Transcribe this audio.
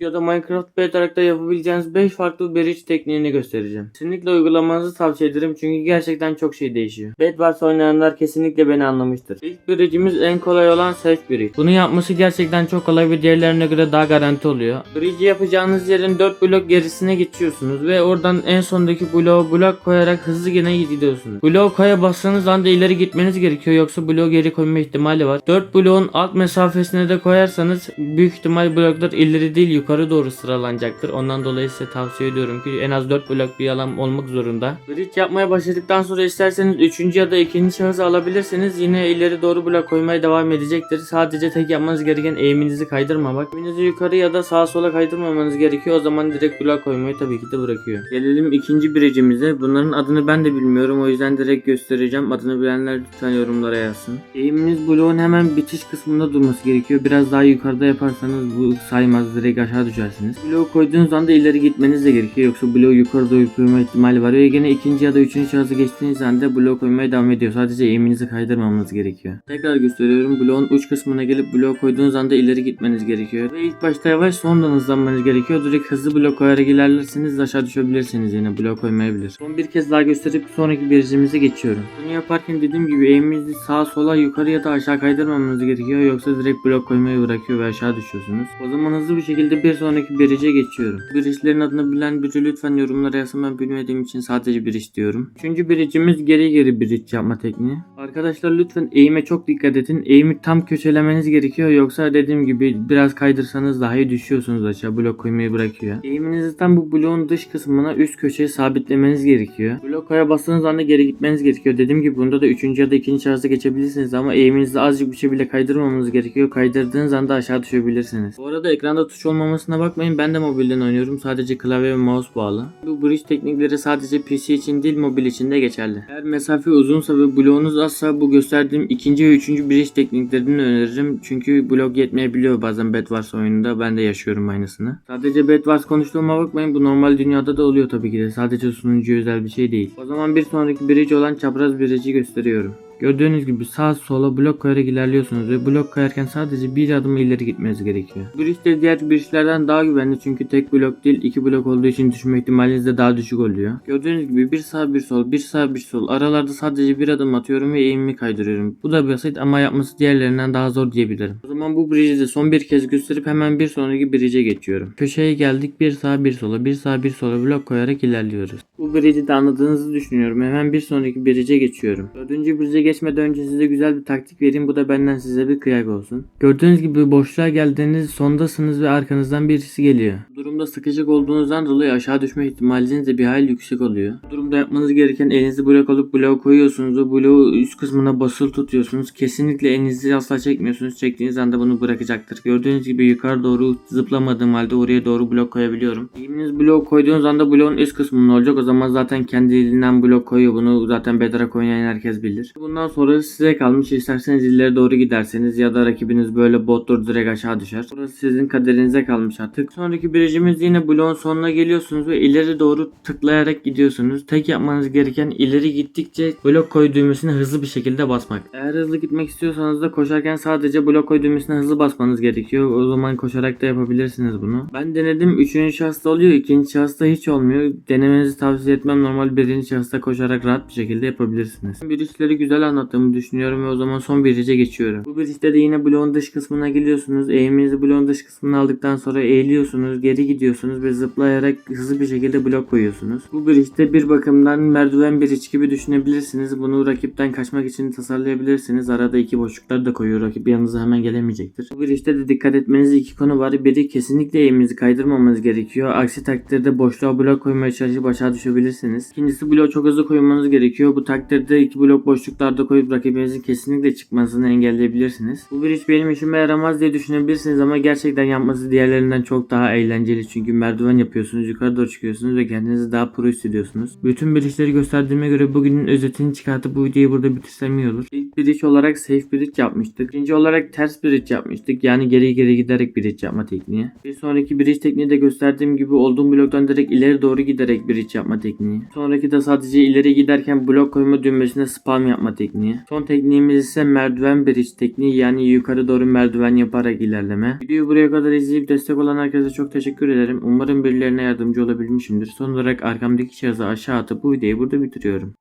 Ya da Minecraft Bedrock'ta yapabileceğiniz 5 farklı bridge tekniğini göstereceğim. Kesinlikle uygulamanızı tavsiye ederim çünkü gerçekten çok şey değişiyor. Bedwars oynayanlar kesinlikle beni anlamıştır. İlk bridge'imiz en kolay olan Safe Bridge. Bunu yapması gerçekten çok kolay ve diğerlerine göre daha garanti oluyor. Bridge yapacağınız yerin 4 blok gerisine geçiyorsunuz ve oradan en sondaki bloğu blok koyarak hızlı gene gidiyorsunuz. Bloğu koya bassanız anda ileri gitmeniz gerekiyor yoksa bloğu geri koyma ihtimali var. 4 bloğun alt mesafesine de koyarsanız büyük ihtimal bloklar ileri değil yukarı doğru sıralanacaktır. Ondan dolayı size tavsiye ediyorum ki en az 4 blok bir alan olmak zorunda. Bridge yapmaya başladıktan sonra isterseniz 3. ya da 2. şahıs alabilirsiniz. Yine ileri doğru blok koymaya devam edecektir. Sadece tek yapmanız gereken eğiminizi kaydırmamak. Eğiminizi yukarı ya da sağa sola kaydırmamanız gerekiyor. O zaman direkt blok koymayı tabii ki de bırakıyor. Gelelim ikinci bridge'imize. Bunların adını ben de bilmiyorum. O yüzden direkt göstereceğim. Adını bilenler lütfen yorumlara yazsın. Eğiminiz bloğun hemen bitiş kısmında durması gerekiyor. Biraz daha yukarıda yaparsanız bu saymaz. Direkt aşağı düşersiniz. Bloğu koyduğunuz anda ileri gitmeniz de gerekiyor. Yoksa bloğu yukarı doğru koyma ihtimali var. Ve gene ikinci ya da üçüncü şahısı geçtiğiniz anda bloğu koymaya devam ediyor. Sadece eğiminizi kaydırmamanız gerekiyor. Tekrar gösteriyorum. Bloğun uç kısmına gelip bloğu koyduğunuz anda ileri gitmeniz gerekiyor. Ve ilk başta yavaş sonradan hızlanmanız gerekiyor. Direkt hızlı blok koyarak ilerlerseniz aşağı düşebilirsiniz yine. Blok koymayabilir. Son bir kez daha gösterip sonraki biricimize geçiyorum. Bunu yaparken dediğim gibi eğiminizi sağa sola yukarı ya da aşağı kaydırmamanız gerekiyor. Yoksa direkt blok koymayı bırakıyor ve aşağı düşüyorsunuz. O zaman hızlı bir şekilde bir sonraki birice geçiyorum. Biriçlerin adını bilen biri lütfen yorumlara yazsın. Ben bilmediğim için sadece biriç diyorum. Üçüncü biricimiz geri geri biriç yapma tekniği. Arkadaşlar lütfen eğime çok dikkat edin. Eğimi tam köşelemeniz gerekiyor. Yoksa dediğim gibi biraz kaydırsanız dahi düşüyorsunuz aşağı. Blok koymayı bırakıyor. Eğiminizi tam bu bloğun dış kısmına üst köşeye sabitlemeniz gerekiyor. Blok bastığınız anda geri gitmeniz gerekiyor. Dediğim gibi bunda da üçüncü ya da ikinci şahısa geçebilirsiniz ama eğiminizi azıcık bir şey bile kaydırmamanız gerekiyor. Kaydırdığınız anda aşağı düşebilirsiniz. Bu arada ekranda tuş olmamasına bakmayın. Ben de mobilden oynuyorum. Sadece klavye ve mouse bağlı. Bu bridge teknikleri sadece PC için değil mobil için de geçerli. Eğer mesafe uzunsa ve bloğunuz azsa bu gösterdiğim ikinci ve üçüncü bridge tekniklerini öneririm. Çünkü blok yetmeyebiliyor bazen Bedwars oyununda. Ben de yaşıyorum aynısını. Sadece Bedwars konuştuğuma bakmayın. Bu normal dünyada da oluyor tabii ki de. Sadece sunucuya özel bir şey değil. O zaman bir sonraki bridge olan çapraz bridge'i gösteriyorum. Gördüğünüz gibi sağ sola blok koyarak ilerliyorsunuz ve blok koyarken sadece bir adım ileri gitmeniz gerekiyor. Bridge de diğer bridge'lerden daha güvenli çünkü tek blok değil iki blok olduğu için düşme ihtimaliniz de daha düşük oluyor. Gördüğünüz gibi bir sağ bir sol bir sağ bir sol aralarda sadece bir adım atıyorum ve eğimimi kaydırıyorum. Bu da basit ama yapması diğerlerinden daha zor diyebilirim. O zaman bu bridge'i de son bir kez gösterip hemen bir sonraki bridge'e geçiyorum. Köşeye geldik bir sağ bir sola bir sağ bir sola blok koyarak ilerliyoruz. Bu bridge'i de anladığınızı düşünüyorum. Hemen bir sonraki bridge'e geçiyorum. Dördüncü bridge'e geçmeden önce size güzel bir taktik vereyim. Bu da benden size bir kıyak olsun. Gördüğünüz gibi boşluğa geldiğiniz sondasınız ve arkanızdan birisi geliyor. Bu durumda sıkışık olduğunuzdan dolayı aşağı düşme ihtimaliniz de bir hayli yüksek oluyor. Bu durumda yapmanız gereken elinizi blok alıp bloğu koyuyorsunuz ve bloğu üst kısmına basılı tutuyorsunuz. Kesinlikle elinizi asla çekmiyorsunuz. Çektiğiniz anda bunu bırakacaktır. Gördüğünüz gibi yukarı doğru zıplamadığım halde oraya doğru blok koyabiliyorum. Eğiminiz blok koyduğunuz anda bloğun üst kısmında olacak. O zaman zaten kendiliğinden blok koyuyor. Bunu zaten Bedrock oynayan herkes bilir. Bundan sonra size kalmış. İsterseniz ileri doğru giderseniz ya da rakibiniz böyle bottur direkt aşağı düşer. Burası sizin kaderinize kalmış artık. Sonraki biricimiz yine bloğun sonuna geliyorsunuz ve ileri doğru tıklayarak gidiyorsunuz. Tek yapmanız gereken ileri gittikçe blok koy düğmesine hızlı bir şekilde basmak. Eğer hızlı gitmek istiyorsanız da koşarken sadece blok koy düğmesine hızlı basmanız gerekiyor. O zaman koşarak da yapabilirsiniz bunu. Ben denedim. Üçüncü şahısta oluyor. ikinci şahısta hiç olmuyor. Denemenizi tavsiye etmem. Normal birinci şahısta koşarak rahat bir şekilde yapabilirsiniz. Bridge'leri güzel anlattığımı düşünüyorum ve o zaman son bridge'e geçiyorum. Bu bridge'de de yine bloğun dış kısmına geliyorsunuz. Eğiminizi bloğun dış kısmına aldıktan sonra eğiliyorsunuz. Geri gidiyorsunuz ve zıplayarak hızlı bir şekilde blok koyuyorsunuz. Bu bridge'de bir bakımdan merdiven bridge gibi düşünebilirsiniz. Bunu rakipten kaçmak için tasarlayabilirsiniz. Arada iki boşluklar da koyuyor. Rakip yanınıza hemen gelemeyecektir. Bu bridge'de de dikkat etmeniz iki konu var. Biri kesinlikle eğiminizi kaydırmamanız gerekiyor. Aksi takdirde boşluğa blok koymaya çalışıp aşağı düşebilirsiniz. İkincisi bloğu çok hızlı koymanız gerekiyor. Bu takdirde iki blok boşluklarda koyup rakibinizin kesinlikle çıkmasını engelleyebilirsiniz. Bu bridge benim işime yaramaz diye düşünebilirsiniz ama gerçekten yapması diğerlerinden çok daha eğlenceli çünkü merdiven yapıyorsunuz, yukarı doğru çıkıyorsunuz ve kendinizi daha pro hissediyorsunuz. Bütün bridge'leri gösterdiğime göre bugünün özetini çıkartıp bu videoyu burada bitirsem iyi olur. İlk bridge olarak safe bridge yapmıştık. İkinci olarak ters bridge yapmıştık. Yani geri geri giderek bridge yapma tekniği. Bir sonraki bridge tekniği de gösterdiğim gibi olduğum bloktan direkt ileri doğru giderek bridge yapma tekniği. Sonraki de sadece ileri giderken blok koyma düğmesine spam yapma tekniği. Son tekniğimiz ise merdiven bridge tekniği yani yukarı doğru merdiven yaparak ilerleme. Videoyu buraya kadar izleyip destek olan herkese çok teşekkür ederim. Umarım birilerine yardımcı olabilmişimdir. Son olarak arkamdaki cihazı aşağı atıp bu videoyu burada bitiriyorum.